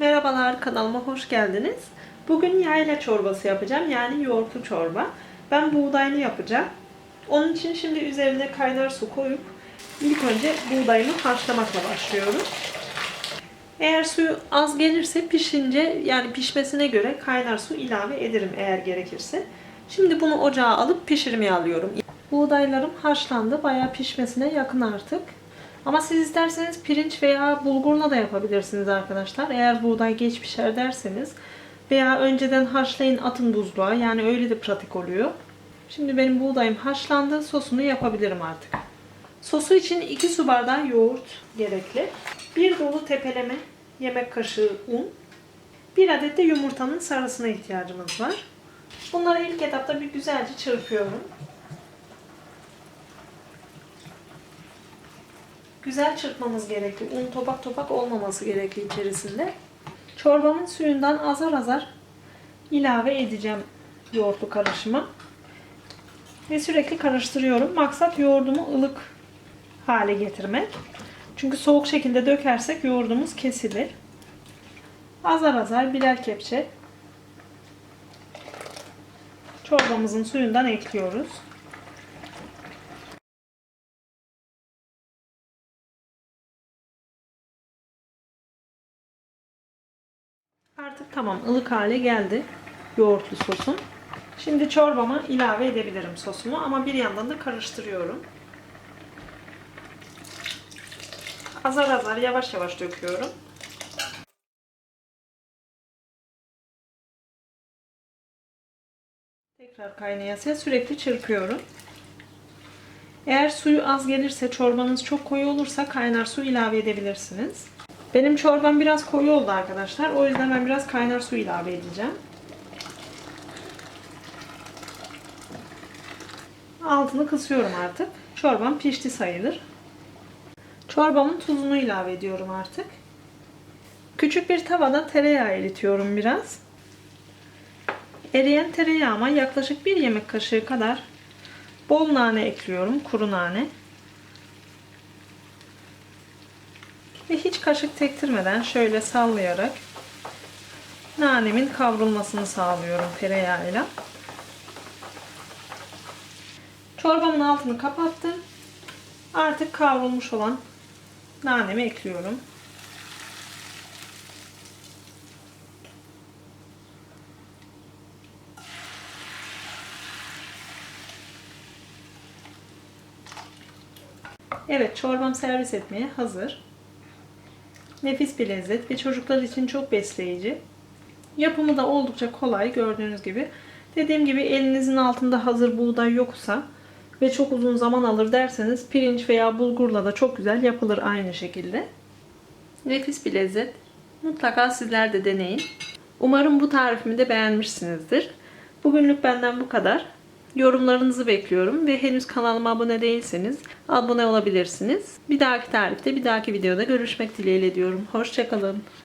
Merhabalar kanalıma hoş geldiniz. Bugün yayla çorbası yapacağım yani yoğurtlu çorba. Ben buğdaylı yapacağım. Onun için şimdi üzerine kaynar su koyup ilk önce buğdayımı haşlamakla başlıyorum. Eğer suyu az gelirse pişince yani pişmesine göre kaynar su ilave ederim eğer gerekirse. Şimdi bunu ocağa alıp pişirmeye alıyorum. Buğdaylarım haşlandı. Bayağı pişmesine yakın artık. Ama siz isterseniz pirinç veya bulgurla da yapabilirsiniz arkadaşlar. Eğer buğday geç pişer derseniz veya önceden haşlayın atın buzluğa. Yani öyle de pratik oluyor. Şimdi benim buğdayım haşlandı. Sosunu yapabilirim artık. Sosu için 2 su bardağı yoğurt gerekli. 1 dolu tepeleme yemek kaşığı un. 1 adet de yumurtanın sarısına ihtiyacımız var. Bunları ilk etapta bir güzelce çırpıyorum. Güzel çırpmamız gerekli. Un topak topak olmaması gerekli içerisinde. Çorbamın suyundan azar azar ilave edeceğim yoğurtlu karışıma. Ve sürekli karıştırıyorum. Maksat yoğurdumu ılık hale getirmek. Çünkü soğuk şekilde dökersek yoğurdumuz kesilir. Azar azar birer kepçe çorbamızın suyundan ekliyoruz. Artık tamam ılık hale geldi yoğurtlu sosum. Şimdi çorbama ilave edebilirim sosumu ama bir yandan da karıştırıyorum. Azar azar yavaş yavaş döküyorum. Tekrar kaynayasıya sürekli çırpıyorum. Eğer suyu az gelirse çorbanız çok koyu olursa kaynar su ilave edebilirsiniz. Benim çorbam biraz koyu oldu arkadaşlar. O yüzden ben biraz kaynar su ilave edeceğim. Altını kısıyorum artık. Çorbam pişti sayılır. Çorbamın tuzunu ilave ediyorum artık. Küçük bir tavada tereyağı eritiyorum biraz. Eriyen tereyağıma yaklaşık bir yemek kaşığı kadar bol nane ekliyorum. Kuru nane. Ve hiç kaşık tektirmeden şöyle sallayarak nanemin kavrulmasını sağlıyorum tereyağıyla. Çorbamın altını kapattım. Artık kavrulmuş olan nanemi ekliyorum. Evet, çorbam servis etmeye hazır. Nefis bir lezzet ve çocuklar için çok besleyici. Yapımı da oldukça kolay gördüğünüz gibi. Dediğim gibi elinizin altında hazır buğday yoksa ve çok uzun zaman alır derseniz pirinç veya bulgurla da çok güzel yapılır aynı şekilde. Nefis bir lezzet. Mutlaka sizler de deneyin. Umarım bu tarifimi de beğenmişsinizdir. Bugünlük benden bu kadar. Yorumlarınızı bekliyorum ve henüz kanalıma abone değilseniz abone olabilirsiniz. Bir dahaki tarifte bir dahaki videoda görüşmek dileğiyle diyorum. Hoşçakalın.